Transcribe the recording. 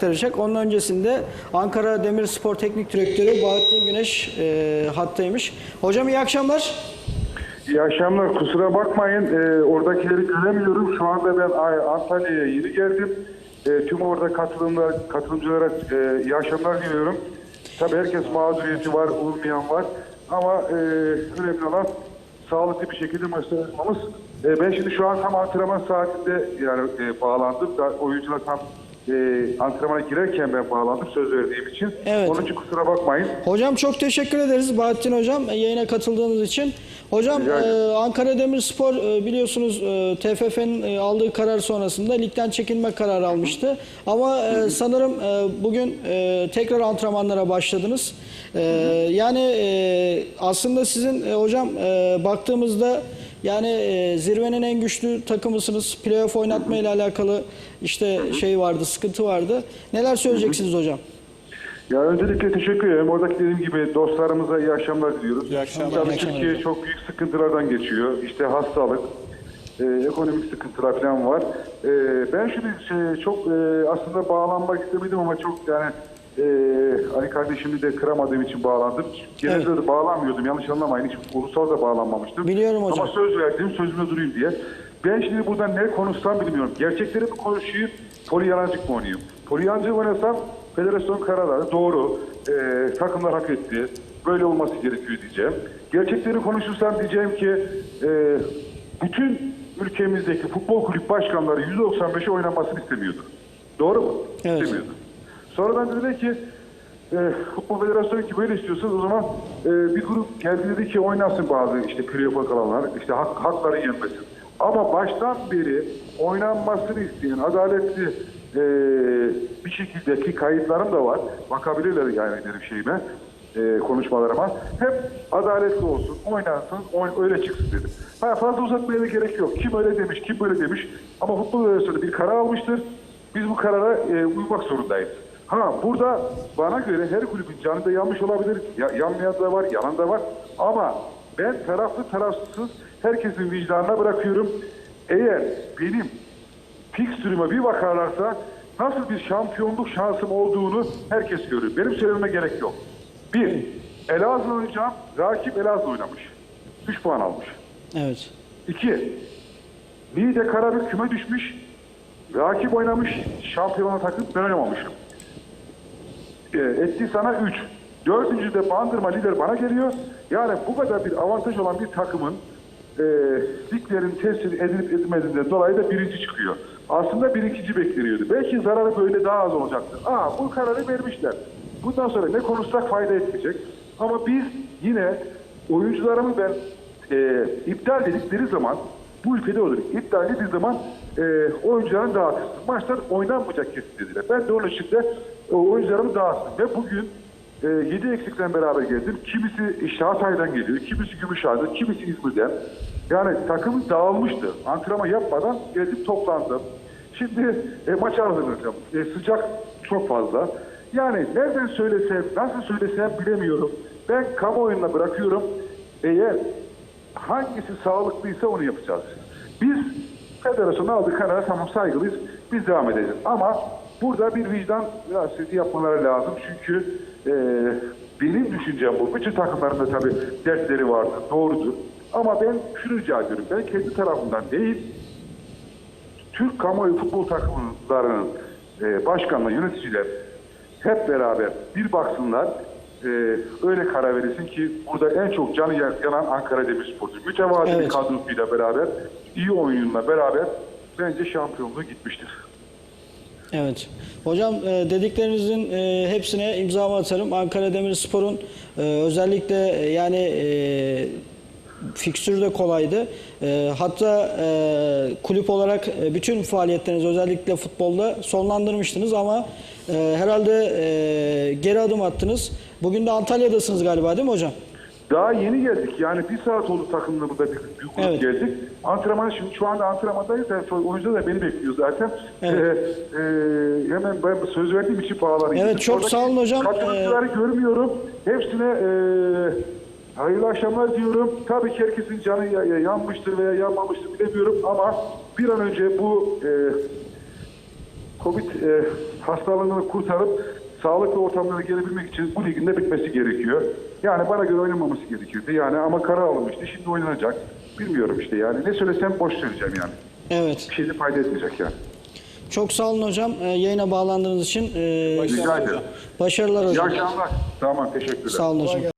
aktaracak. Onun öncesinde Ankara Demirspor Teknik Direktörü Bahattin Güneş e, hattaymış. Hocam iyi akşamlar. İyi akşamlar. Kusura bakmayın. Ee, oradakileri göremiyorum. Şu anda ben Ay- Antalya'ya yeni geldim. Ee, tüm orada katılımlar, katılımcılara e, iyi akşamlar diliyorum. Tabii herkes mağduriyeti var, olmayan var. Ama e, önemli olan sağlıklı bir şekilde maçlara. E, ben şimdi şu an tam antrenman saatinde yani e, bağlandım. Da, oyuncular tam e, antrenmana girerken ben bağlandım söz verdiğim için. Evet. Onun için kusura bakmayın. Hocam çok teşekkür ederiz Bahattin Hocam e, yayına katıldığınız için. Hocam e, Ankara Demirspor e, biliyorsunuz e, TFF'nin e, aldığı karar sonrasında ligden çekilme kararı almıştı. Ama e, sanırım e, bugün e, tekrar antrenmanlara başladınız. E, yani e, aslında sizin e, hocam e, baktığımızda yani e, zirvenin en güçlü takımısınız. Playoff oynatma ile alakalı işte şey vardı, sıkıntı vardı. Neler söyleyeceksiniz hocam? Ya öncelikle teşekkür ederim. Oradaki dediğim gibi dostlarımıza iyi akşamlar diliyoruz. İyi akşamlar. Tabii Türkiye çok büyük sıkıntılardan geçiyor. İşte hastalık, e, ekonomik sıkıntılar falan var. E, ben şimdi şey, çok e, aslında bağlanmak istemedim ama çok yani e, Ali kardeşimi de kıramadığım için bağlandım. Genelde Evet. de bağlanmıyordum. Yanlış anlamayın. Hiç ulusal da bağlanmamıştım. Biliyorum hocam. Ama söz verdim. Sözüme durayım diye. Ben şimdi burada ne konuşsam bilmiyorum. Gerçekleri mi konuşayım, polyancık mı oynayayım? Polyancık oynasam federasyon kararları doğru. E, takımlar hak etti. Böyle olması gerekiyor diyeceğim. Gerçekleri konuşursam diyeceğim ki e, bütün ülkemizdeki futbol kulüp başkanları %95'i oynamasını istemiyordu. Doğru mu? Evet. İstemiyordu. Sonradan dedi ki e, Futbol Federasyonu ki böyle istiyorsanız o zaman e, bir grup geldi dedi ki oynasın bazı işte playoff'a kalanlar işte hak, hakları yenmesin. Ama baştan beri oynanmasını isteyen adaletli e, bir şekilde ki kayıtlarım da var. Bakabilirler yani benim şeyime e, konuşmalarıma. Hep adaletli olsun, oynansın, oyn- öyle çıksın dedim. Ha, fazla uzatmaya da gerek yok. Kim öyle demiş, kim böyle demiş. Ama Futbol Federasyonu bir karar almıştır. Biz bu karara e, uymak zorundayız. Ha burada bana göre her kulübün canı da yanmış olabilir. Ya, yanmayan da var, yalan da var. Ama ben taraflı tarafsız herkesin vicdanına bırakıyorum. Eğer benim fikstürüme bir bakarlarsa nasıl bir şampiyonluk şansım olduğunu herkes görür. Benim söylememe gerek yok. Bir, Elazığ oynayacağım. Rakip Elazığ oynamış. 3 puan almış. Evet. İki, Niğde Karabük küme düşmüş. Rakip oynamış. Şampiyona takım ben oynamamışım. E, etti sana 3. Dördüncü de Bandırma lider bana geliyor. Yani bu kadar bir avantaj olan bir takımın e, liglerin tesir edilip edilmediğinden dolayı da birinci çıkıyor. Aslında bir ikinci bekleniyordu. Belki zararı böyle daha az olacaktır. Aa bu kararı vermişler. Bundan sonra ne konuşsak fayda etmeyecek. Ama biz yine oyuncularımı ben e, iptal dedikleri zaman bu ülkede olur. İptal edildiği zaman e, oyuncuların dağıtırsın. Maçlar oynanmayacak kesin dediler. Ben de onun için de e, oyuncularımı dağıttım. Ve bugün e, 7 eksikten beraber geldim. Kimisi işte Hatay'dan geliyor, kimisi Gümüşhane'den, kimisi İzmir'den. Yani takım dağılmıştı. Antrenman yapmadan geldim toplandım. Şimdi e, maça hazırlanacağım. E, sıcak çok fazla. Yani nereden söylesem, nasıl söylesem bilemiyorum. Ben kamuoyuna bırakıyorum. Eğer hangisi sağlıklıysa onu yapacağız. Biz federasyonun aldığı karara tamam saygılıyız. Biz devam edeceğiz. Ama burada bir vicdan siyaseti yapmaları lazım. Çünkü e, benim düşüncem bu. Bütün takımların da tabii dertleri vardır. Doğrudur. Ama ben şunu rica ediyorum. Ben kendi tarafımdan değil, Türk kamuoyu futbol takımlarının e, başkanla yöneticiler hep beraber bir baksınlar e, öyle karar verilsin ki burada en çok canı yan- yanan Ankara Demirspor'dur. Mütevazı bir Evet. kadrosuyla beraber, iyi oyunla beraber bence şampiyonluğu gitmiştir. Evet. Hocam e, dediklerinizin e, hepsine imzamı atarım. Ankara Demirspor'un e, özellikle yani fikstürü de kolaydı. Hatta kulüp olarak bütün faaliyetlerinizi özellikle futbolda sonlandırmıştınız ama herhalde geri adım attınız. Bugün de Antalya'dasınız galiba değil mi hocam? Daha yeni geldik. Yani bir saat oldu takımla burada bir, bir grup Evet. geldik. Antrenman şimdi şu anda antrenmandayız. Yani oyuncular da beni bekliyor zaten. Evet. Ee, e, hemen ben söz verdiğim için bağlanayım. Evet, çok Oradaki sağ olun hocam. Katılımcıları görmüyorum. Hepsine e, hayırlı akşamlar diyorum. Tabii ki herkesin canı ya- ya- yanmıştır veya yanmamıştır bilemiyorum ama bir an önce bu e, Covid e, hastalığını kurtarıp sağlıklı ortamlara gelebilmek için bu ligin de bitmesi gerekiyor. Yani bana göre oynanmaması gerekiyordu. Yani ama karar alınmıştı. Şimdi oynanacak. Bilmiyorum işte yani. Ne söylesem boş söyleyeceğim yani. Evet. Bir şey de fayda etmeyecek yani. Çok sağ olun hocam. E, yayına bağlandığınız için e, Rica ederim. başarılar İyi hocam. akşamlar. Tamam teşekkürler. Sağ olun hocam.